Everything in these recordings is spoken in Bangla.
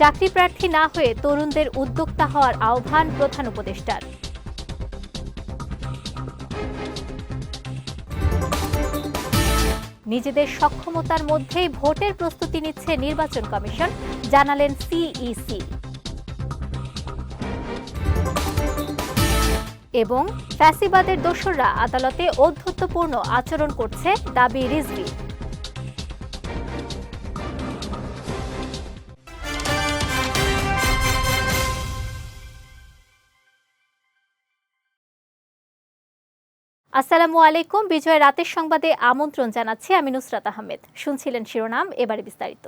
চাকরি প্রার্থী না হয়ে তরুণদের উদ্যোক্তা হওয়ার আহ্বান প্রধান উপদেষ্টার। নিজেদের সক্ষমতার মধ্যেই ভোটের প্রস্তুতি নিচ্ছে নির্বাচন কমিশন, জানালেন সিইসি এবং ফ্যাসিবাদের দোসররা আদালতে ঔদ্ধত্যপূর্ণ আচরণ করছে দাবি রিজভি। আসসালামু আলাইকুম। বিজয় রাতের সংবাদে আমন্ত্রণ জানাচ্ছি আমি নুসরাত আহমেদ। শুনছিলেন শিরোনাম, এবারে বিস্তারিত।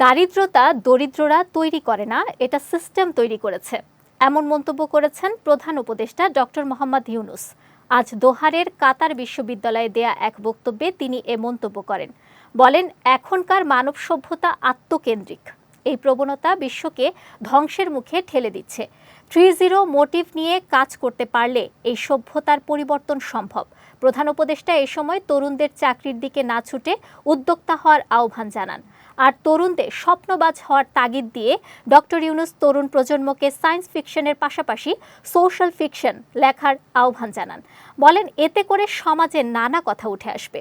দারিদ্রতা দরিদ্ররা তৈরি করে না, এটা সিস্টেম তৈরি করেছে। এমন মন্তব্য করেছেন প্রধান উপদেষ্টা ডক্টর মোহাম্মদ ইউনুস। আজ দোহারের কাতার বিশ্ববিদ্যালয়ে দেয়া এক বক্তব্যে তিনি এ মন্তব্য করেন। বলেন, এখনকার মানব সভ্যতা আত্মকেন্দ্রিক। এই প্রবণতা বিশ্বকে ধ্বংসের মুখে ঠেলে দিচ্ছে। থ্রি জিরো মোটিভ নিয়ে কাজ করতে পারলে এই সভ্যতার পরিবর্তন সম্ভব। প্রধান উপদেষ্টা এ সময় তরুণদের চাকরির দিকে না ছুটে উদ্যোক্তা হওয়ার আহ্বান জানান। আর তরুণদের স্বপ্নবাজ হওয়ার তাগিদ দিয়ে ডক্টর ইউনুস তরুণ প্রজন্মকে সায়েন্স ফিকশনের পাশাপাশি সোশ্যাল ফিকশন লেখার আহ্বান জানান। বলেন, এতে করে সমাজে নানা কথা উঠে আসবে।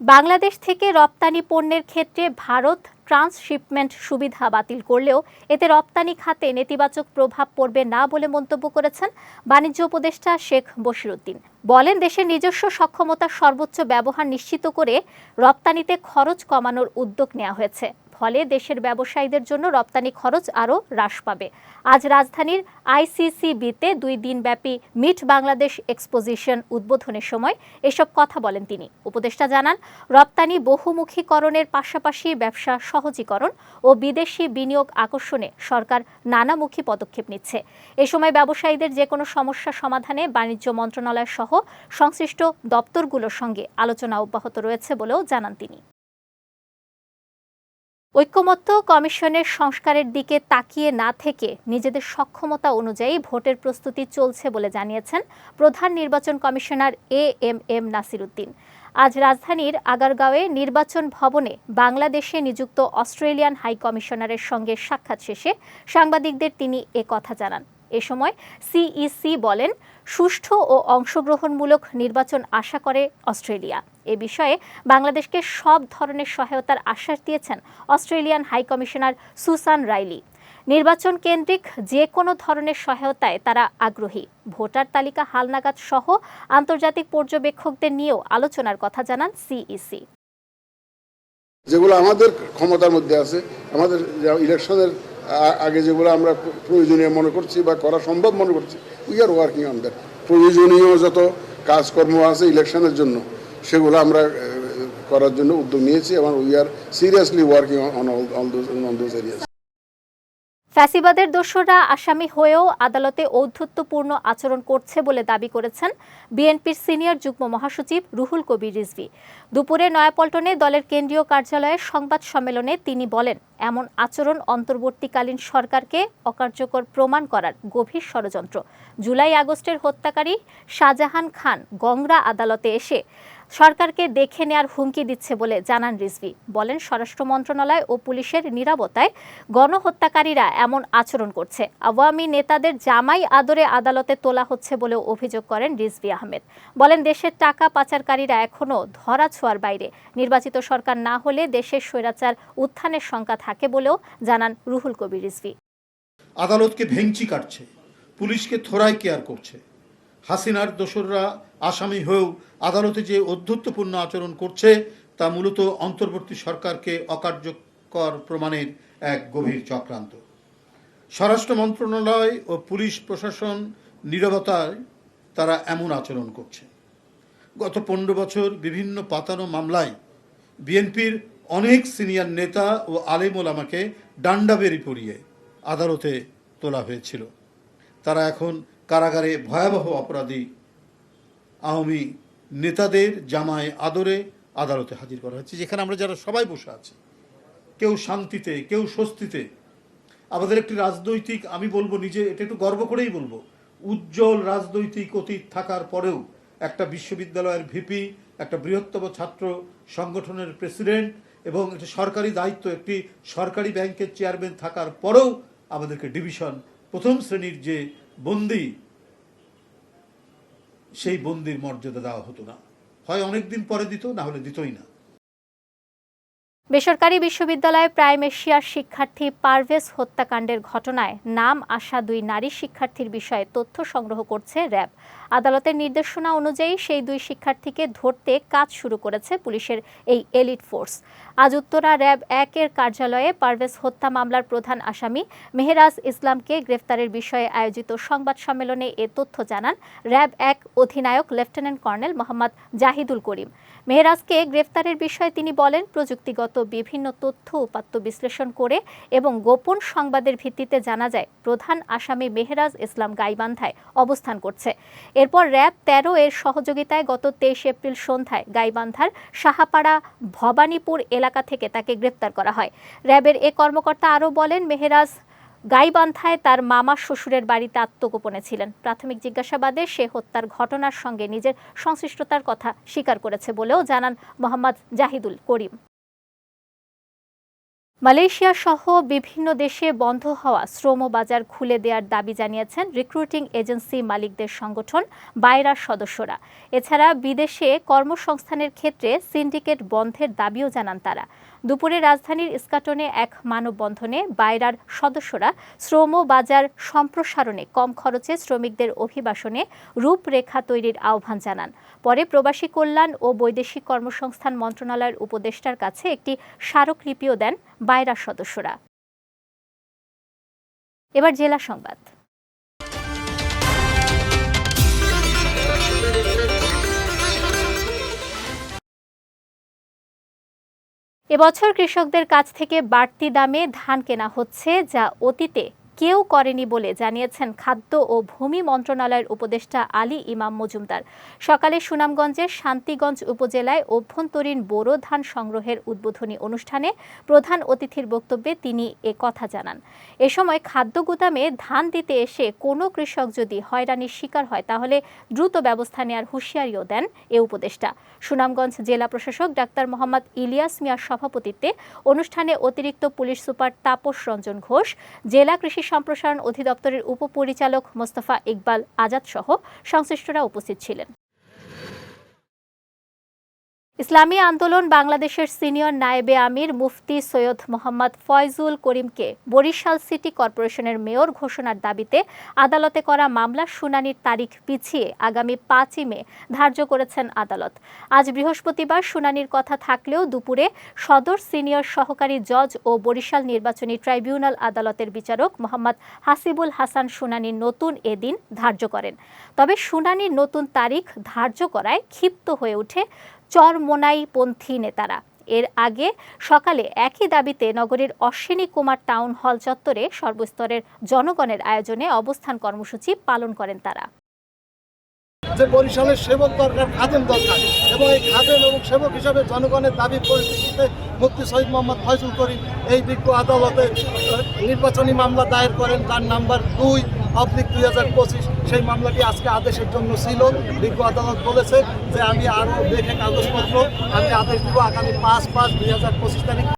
বাংলাদেশ থেকে রপ্তানি পণ্যের ক্ষেত্রে ভারত ট্রান্সশিপমেন্ট সুবিধা বাতিল করলেও এতে রপ্তানি খাতে নেতিবাচক প্রভাব পড়বে না বলে মন্তব্য করেছেন বাণিজ্য উপদেষ্টা শেখ বশিরুদ্দিন। বলেন, দেশের নিজস্ব সক্ষমতার সর্বোচ্চ ব্যবহার নিশ্চিত করে রপ্তানিতে খরচ কমানোর উদ্যোগ নেওয়া হয়েছে। ফলে দেশের ব্যবসায়ীদের জন্য রপ্তানি খরচ আরও হ্রাস পাবে। আজ রাজধানীর আইসিসিবিতে দুই দিনব্যাপী মিট বাংলাদেশ এক্সপোজিশন উদ্বোধনের সময় এসব কথা বলেন তিনি। উপদেষ্টা জানান, রপ্তানি বহুমুখীকরণের পাশাপাশি ব্যবসা সহজীকরণ ও বিদেশি বিনিয়োগ আকর্ষণে সরকার নানামুখী পদক্ষেপ নিচ্ছে। এ সময় ব্যবসায়ীদের যে কোনো সমস্যা সমাধানে বাণিজ্য মন্ত্রণালয় সহ সংশ্লিষ্ট দপ্তরগুলোর সঙ্গে আলোচনা অব্যাহত রয়েছে বলেও জানান তিনি। ঐক্যমত্য কমিশনের সংস্কারের দিকে তাকিয়ে না থেকে নিজেদের সক্ষমতা অনুযায়ী ভোটের প্রস্তুতি চলছে বলে জানিয়েছেন প্রধান নির্বাচন commissioner A M M Nasiruddin. আজ রাজধানীর আগারগাঁওয়ে নির্বাচন ভবনে বাংলাদেশে নিযুক্ত অস্ট্রেলিয়ান হাই কমিশনারের সঙ্গে সাক্ষাৎ শেষে সাংবাদিকদের তিনি এ কথা জানান। এ সময় সিইসি বলেন সুষ্ঠু ও অংশগ্রহণমূলক নির্বাচন আশা করে অস্ট্রেলিয়া। এ বিষয়ে বাংলাদেশকে সব ধরনের সহায়তার আশ্বাস দিয়েছেন Australian high commissioner Susan Riley. নির্বাচন কেন্দ্রিক যে কোনো ধরনের সহায়তায় তারা আগ্রহী। ভোটার তালিকা হালনাগাদ সহ আন্তর্জাতিক পর্যবেক্ষকদের নিয়েও আলোচনার কথা জানান সিইসি। যেগুলো আমাদের ক্ষমতার মধ্যে আছে, আমাদের ইলেকশনের আগে যেগুলো আমরা প্রয়োজনীয় মনে করছি বা করা সম্ভব মনে করছি we are working on that প্রয়োজনীয় যত কাজকর্ম আছে ইলেকশনের জন্য, সেগুলো আমরা করার জন্য উদ্যোগ নিয়েছি এবং we are seriously working on all those on those areas ফ্যাসিবাদের দোষরা আসামি হয়েও আদালতে ঔদ্ধত্যপূর্ণ আচরণ করছে বলে দাবি করেছেন বিএনপির সিনিয়র যুগ্ম মহাসচিব রুহুল কবির রিজভি। দুপুরে নয়াপল্টনে দলের কেন্দ্রীয় কার্যালয়ে সংবাদ সম্মেলনে তিনি বলেন, এমন আচরণ অন্তর্বর্তীকালীন সরকারকে অকার্যকর প্রমাণ করার গভীর ষড়যন্ত্র। জুলাই আগস্টের হত্যাকারী শাহজাহান খান গংরা আদালতে এসে সরকারকে দেখে নেয়ার হুমকি দিচ্ছে বলে জানান রিজভি। বলেন, স্বরাষ্ট্র মন্ত্রণালয় ও পুলিশের নিরাপত্তায় গণহত্যাকারীরা এমন আচরণ করছে। আওয়ামী নেতাদের জামাই আদরে আদালতে তোলা হচ্ছে বলেও অভিযোগ করেন রিজভি আহমেদ। বলেন, দেশের টাকা পাচারকারীরা এখনও ধরা ছোঁয়ার বাইরে। নির্বাচিত সরকার না হলে দেশের স্বৈরাচার উত্থানের শঙ্কা থাকে বলেও জানান রুহুল কবির রিজভি। আদালতকে ভেঙচি কাটছে, পুলিশকে থোড়াই কেয়ার করছে। হাসিনার দোসররা আসামি হয়েও আদালতে যে অধ্যত্বপূর্ণ আচরণ করছে, তা মূলত অন্তর্বর্তী সরকারকে অকার্যকর প্রমাণের এক গভীর চক্রান্ত। স্বরাষ্ট্র মন্ত্রণালয় ও পুলিশ প্রশাসন নীরবতায় তারা এমন আচরণ করছে। গত পনেরো বছর বিভিন্ন পাতানো মামলায় বিএনপির অনেক সিনিয়র নেতা ও আলেম ওলামাকে ডান্ডাবেরি পরিয়ে আদালতে তোলা হয়েছিল। তারা এখন কারাগারে ভয়াবহ অপরাধী আওয়ামী নেতাদের জামায় আদরে আদালতে হাজির করা হচ্ছে যেখানে আমরা যারা সবাই বসে আছি, কেউ শান্তিতে, কেউ স্বস্তিতে। আমাদের একটি রাজনৈতিক, আমি বলব নিজে, এটা একটু গর্ব করেই বলব, উজ্জ্বল রাজনৈতিক অতীত থাকার পরেও একটা বিশ্ববিদ্যালয়ের ভিপি, একটা বৃহত্তম ছাত্র সংগঠনের প্রেসিডেন্ট এবং একটা সরকারি দায়িত্ব, একটি সরকারি ব্যাংকের চেয়ারম্যান থাকার পরেও আমাদেরকে ডিভিশন প্রথম শ্রেণির যে বন্দি, সেই বন্দির মর্যাদা দেওয়া হতো না। হয় অনেকদিন পরে দিত, না হলে দিতই না। বেসরকারি বিশ্ববিদ্যালয়ে প্রাইম এশিয়ার শিক্ষার্থী পারভেজ হত্যাকাণ্ডের ঘটনায় নাম আসা দুই নারী শিক্ষার্থীর বিষয়ে তথ্য সংগ্রহ করছে র্যাব। আদালতের নির্দেশনা অনুযায়ী সেই দুই শিক্ষার্থীকে ধরতে কাজ শুরু করেছে পুলিশের এই এলিট ফোর্স। আজ উত্তরা র্যাব একের কার্যালয়ে পারভেজ হত্যা মামলার প্রধান আসামি মেহেরাজ ইসলামকে গ্রেফতারের বিষয়ে আয়োজিত সংবাদ সম্মেলনে এ তথ্য জানান র্যাব এক অধিনায়ক লেফটেন্যান্ট কর্নেল মোহাম্মদ জাহিদুল করিম। মেহরাজকে গ্রেফতারের বিষয়ে তিনি বলেন, প্রযুক্তিগত বিভিন্ন তথ্য উপাত্ত বিশ্লেষণ করে এবং গোপন সংবাদের ভিত্তিতে জানা যায়, প্রধান আসামি মেহরাজ ইসলাম গাইবান্ধায় অবস্থান করছে। এরপর র্যাব তেরো এর সহযোগিতায় গত তেইশ এপ্রিল সন্ধ্যায় গাইবান্ধার সাহাপাড়া ভবানীপুর এলাকা থেকে তাকে গ্রেপ্তার করা হয়। র্যাবের এ কর্মকর্তা আরও বলেন, মেহরাজ গাইবান্ধায় তার মামা শ্বশুরের বাড়িতে আত্মগোপনে ছিলেন। প্রাথমিক জিজ্ঞাসাবাদে সে হত্যার ঘটনার সঙ্গে নিজের সংশ্লিষ্টতার কথা স্বীকার করেছে বলেও জানান মোহাম্মদ জাহিদুল করিম। মালয়েশিয়া সহ বিভিন্ন দেশে বন্ধ হওয়া শ্রম বাজার খুলে দেওয়ার দাবি জানিয়েছেন রিক্রুটিং এজেন্সি মালিকদের সংগঠন বাইরার সদস্যরা। এছাড়া বিদেশে কর্মসংস্থানের ক্ষেত্রে সিন্ডিকেট বন্ধের দাবিও জানান তারা। দুপুরে রাজধানীর ইস্কাটনে এক মানববন্ধনে বাইরার সদস্যরা শ্রম বাজার সম্প্রসারণে কম খরচে শ্রমিকদের অভিবাসনে রূপরেখা তৈরির আহ্বান জানান। পরে প্রবাসী কল্যাণ ও বৈদেশিক কর্মসংস্থান মন্ত্রণালয়ের উপদেষ্টার কাছে একটি স্মারকলিপিও দেন বাইরার সদস্যরা। এবার জেলা সংবাদ। এবছর কৃষকদের কাছ থেকে বাড়তি দামে ধান কেনা হচ্ছে যা অতীতে কেউ করেনি বলে জানিয়েছেন খাদ্য ও ভূমি মন্ত্রণালয়ের উপদেষ্টা আলী ইমাম মজুমদার। সকালে সুনামগঞ্জের শান্তিগঞ্জ উপজেলায় অভ্যন্তরীণ বোরো ধান সংগ্রহের উদ্বোধনী অনুষ্ঠানে প্রধান অতিথির বক্তব্যে তিনি এ কথা জানান। এ সময় খাদ্য গুদামে ধান দিতে এসে কোনো কৃষক যদি হয়রানির শিকার হয়, তাহলে দ্রুত ব্যবস্থা নেওয়ার হুঁশিয়ারিও দেন এ উপদেষ্টা। সুনামগঞ্জ জেলা প্রশাসক ডাক্তার মোহাম্মদ ইলিয়াস মিয়ার সভাপতিত্বে অনুষ্ঠানে অতিরিক্ত পুলিশ সুপার তাপস রঞ্জন ঘোষ, জেলা কৃষি সম্প্রসারণ অধিদপ্তরের উপপরিচালক মোস্তফা ইকবাল আজাদ সহ সংশ্লিষ্টরা উপস্থিত ছিলেন। ইসলামী আন্দোলন বাংলাদেশের সিনিয়র নায়েবে আমির মুফতি সৈয়দ মোহাম্মদ ফয়জুল করিমকে বরিশাল সিটি কর্পোরেশনের মেয়র ঘোষণার দাবিতে আদালতে করা মামলার শুনানির তারিখ পিছিয়ে আগামী পাঁচই মে ধার্য করেছেন আদালত। আজ বৃহস্পতিবার শুনানির কথা থাকলেও দুপুরে সদর সিনিয়র সহকারী জজ ও বরিশাল নির্বাচনী ট্রাইব্যুনাল আদালতের বিচারক মোহাম্মদ হাসিবুল হাসান শুনানির নতুন এদিন ধার্য করেন। তবে শুনানির নতুন তারিখ ধার্য করায় ক্ষিপ্ত হয়ে ওঠে চরমোনাইপন্থী নেতারা। এর আগে সকালে একই দাবিতে নগরীর অশ্বিনী কুমার টাউন হল চত্বরে সর্বস্তরের জনগণের আয়োজনে অবস্থান কর্মসূচি পালন করেন তারা। যে বরিশালের সেবক দরকার, খাদেম দরকার এবং এই খাদেম এবং সেবক হিসাবে জনগণের দাবি পরিপ্রেক্ষিতে মুক্তি শহীদ মোহাম্মদ ফয়জুল করিম এই বিজ্ঞ আদালতে নির্বাচনী মামলা দায়ের করেন। তার নাম্বার দুই। অবলিক দুই হাজার পঁচিশ সেই মামলাটি আজকে আদেশের জন্য ছিল। বিজ্ঞ আদালত বলেছে যে আমি আরও দেখে কাগজপত্র, আমি আদেশ দিব আগামী পাঁচ পাঁচ দুই হাজার পঁচিশ তারিখ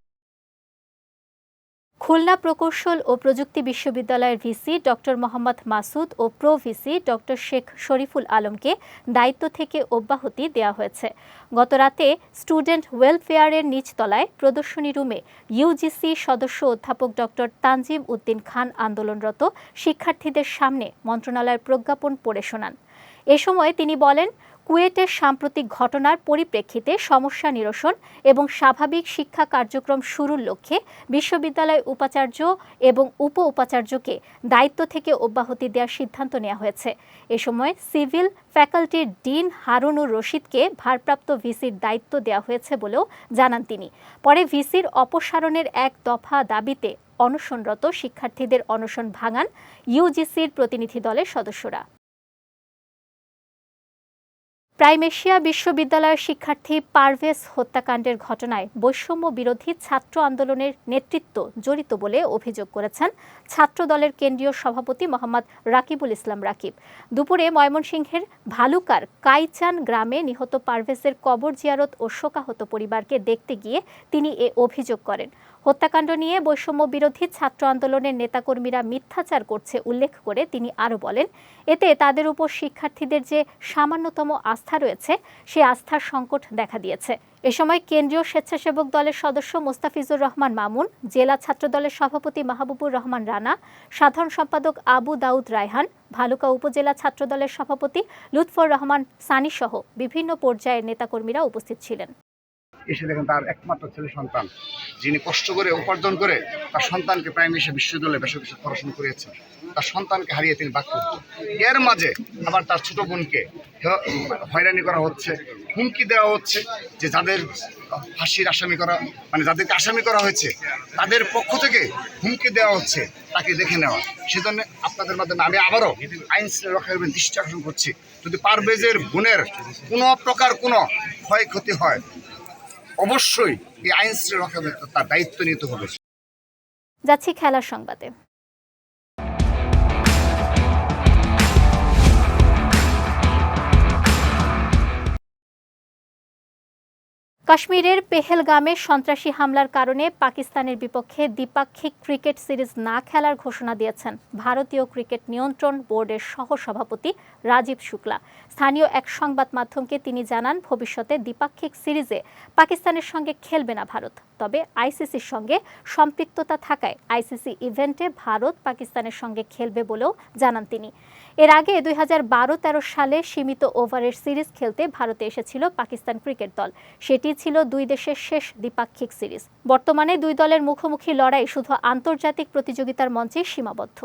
খুলনা প্রকৌশল ও প্রযুক্তি বিশ্ববিদ্যালয়ের ভিসি ডক্টর মোহাম্মদ মাসুদ ও pro VC doctor Sheikh Shariful আলমকে দায়িত্ব থেকে অব্যাহতি দেওয়া হয়েছে। গতরাতে স্টুডেন্ট ওয়েলফেয়ারের নিচতলায় প্রদর্শনী রুমে ইউজিসি সদস্য অধ্যাপক ডক্টর তানজিম উদ্দিন খান আন্দোলনরত শিক্ষার্থীদের সামনে মন্ত্রণালয়ের প্রজ্ঞাপন পড়ে শোনান। এ সময় তিনি বলেন কুয়েটের সাম্প্রতিক ঘটনার পরিপ্রেক্ষিতে সমস্যা নিরসন এবং স্বাভাবিক শিক্ষা কার্যক্রম শুরুর লক্ষ্যে বিশ্ববিদ্যালয় উপাচার্য এবং উপ উপাচার্যকে দায়িত্ব থেকে অব্যাহতি দেওয়ার সিদ্ধান্ত নেওয়া হয়েছে। এ সময় সিভিল ফ্যাকাল্টির ডিন হারুনুর রশিদকে ভারপ্রাপ্ত ভিসির দায়িত্ব দেওয়া হয়েছে বলেও জানান তিনি। পরে ভিসির অপসারণের এক দফা দাবিতে অনশনরত শিক্ষার্থীদের অনশন ভাঙান ইউজিসির প্রতিনিধি দলের সদস্যরা। প্রাইম এশিয়া বিশ্ববিদ্যালয়ের শিক্ষার্থী পারভেজ হত্যাকাণ্ডের ঘটনায় বৈষম্য বিরোধী ছাত্র আন্দোলনের নেতৃত্ব জড়িত বলে অভিযোগ করেছেন ছাত্র দলের কেন্দ্রীয় সভাপতি মোহাম্মদ রাকিবুল ইসলাম রাকিব। দুপুরে ময়মনসিংহের ভালুকার কাইচান গ্রামে নিহত পারভেজের কবর জিয়ারত ও শোকাহত পরিবারকে দেখতে গিয়ে তিনি এ অভিযোগ করেন। হত্যাকাণ্ড নিয়ে বৈষম্য বিরোধী ছাত্র আন্দোলনের নেতাকর্মীরা মিথ্যাচার করছে উল্লেখ করে তিনি আরও বলেন, এতে তাদের উপর শিক্ষার্থীদের যে সামান্যতম আস্থা রয়েছে, সে আস্থার সংকট দেখা দিয়েছে। এ সময় কেন্দ্রীয় স্বেচ্ছাসেবক দলের সদস্য মোস্তাফিজুর রহমান মামুন, জেলা ছাত্রদলের সভাপতি মাহবুবুর রহমান রানা, সাধারণ সম্পাদক আবু দাউদ রায়হান, ভালুকা উপজেলা ছাত্রদলের সভাপতি লুৎফর রহমান সানি সহ বিভিন্ন পর্যায়ের নেতাকর্মীরা উপস্থিত ছিলেন। এসে দেখেন তার একমাত্র ছেলে সন্তান। যিনি কষ্ট করে উপার্জন করে তার সন্তানকে প্রাইম এসে বিশ্ববিদ্যালয়ে বেসরকারি পড়াশোনা করিয়েছেন। তার সন্তানকে হারিয়ে তিনি বাক্য এর মাঝে আবার তার ছোট বোনকে হয়রানি করা হচ্ছে, হুমকি দেওয়া হচ্ছে যে যাদের ফাঁসির আসামি করা মানে যাদেরকে আসামি করা হয়েছে, তাদের পক্ষ থেকে হুমকি দেওয়া হচ্ছে, তাকে দেখে নেওয়া। সেজন্য আপনাদের মাধ্যমে আমি আবারও আইন রক্ষার দৃষ্টি আকর্ষণ করছি। যদি পারভেজের বোনের কোনো প্রকার কোনো ক্ষয়ক্ষতি হয় অবশ্যই এই আইন শৃঙ্খলা তার দায়িত্ব নিতে হবে। যাচ্ছি খেলার সংবাদে। কাশ্মীরের পেহেলগামে সন্ত্রাসী হামলার কারণে পাকিস্তানের বিপক্ষে দ্বিপাক্ষিক ক্রিকেট সিরিজ না খেলার ঘোষণা দিয়েছেন ভারতীয় ক্রিকেট নিয়ন্ত্রণ বোর্ডের সহসভাপতি রাজীব শুক্লা। স্থানীয় এক সংবাদ মাধ্যমকে তিনি জানান, ভবিষ্যতে দ্বিপাক্ষিক সিরিজে পাকিস্তানের সঙ্গে খেলবে না ভারত। তবে আইসিসির সঙ্গে সম্পৃক্ততা থাকায় আইসিসি ইভেন্টে ভারত পাকিস্তানের সঙ্গে খেলবে বলেও জানান তিনি। এর আগে দুই হাজার বারো তেরো সালে সীমিত ওভারের সিরিজ খেলতে ভারতে এসেছিল পাকিস্তান ক্রিকেট দল। সেটি ছিল দুই দেশের শেষ দ্বিপাক্ষিক সিরিজ। বর্তমানে দুই দলের মুখোমুখি লড়াই শুধু আন্তর্জাতিক প্রতিযোগিতার মঞ্চে সীমাবদ্ধ।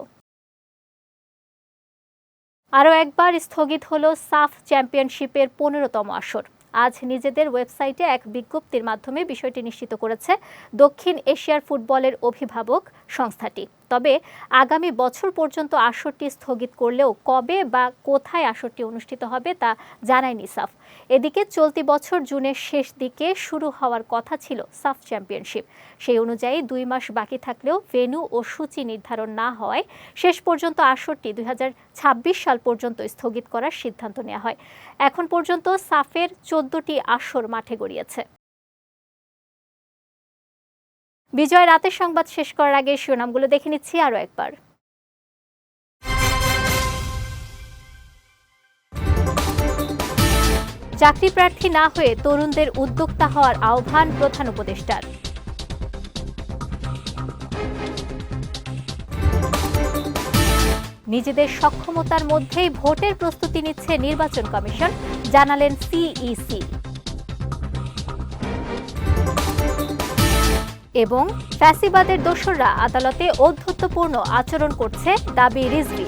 আরও একবার স্থগিত হলো সাফ চ্যাম্পিয়নশিপের পনেরোতম আসর। আজ নিজেদের ওয়েবসাইটে এক বিজ্ঞপ্তির মাধ্যমে বিষয়টি নিশ্চিত করেছে দক্ষিণ এশিয়ার ফুটবলের অভিভাবক সংস্থাটি। তবে আগামী বছর পর্যন্ত আসরটি স্থগিত করলেও কবে বা কোথায় আসরটি অনুষ্ঠিত হবে তা জানায়নি সাফ। এদিকে চলতি বছর জুনের শেষ দিকে শুরু হওয়ার কথা ছিল সাফ চ্যাম্পিয়নশিপ। সেই অনুযায়ী দুই মাস বাকি থাকলেও ভেন্যু ও সূচি নির্ধারণ না হওয়ায় শেষ পর্যন্ত আসরটি দুই হাজার ছাব্বিশ সাল পর্যন্ত স্থগিত করার সিদ্ধান্ত নেওয়া হয়। এখন পর্যন্ত সাফের চোদ্দটি আসর মাঠে গড়িয়েছে। বিজয় রাতের সংবাদ শেষ করার আগে শিরোনামগুলো দেখে নিচ্ছি আরও একবার। চাকরি প্রার্থী না হয়ে তরুণদের উদ্যোক্তা হওয়ার আহ্বান প্রধান উপদেষ্টার। নিজেদের সক্ষমতার মধ্যেই ভোটের প্রস্তুতি নিচ্ছে নির্বাচন কমিশন, জানালেন সিইসি। এবং ফ্যাসিবাদের দোসররা আদালতে ঔদ্ধত্যপূর্ণ আচরণ করছে দাবি রিজভি।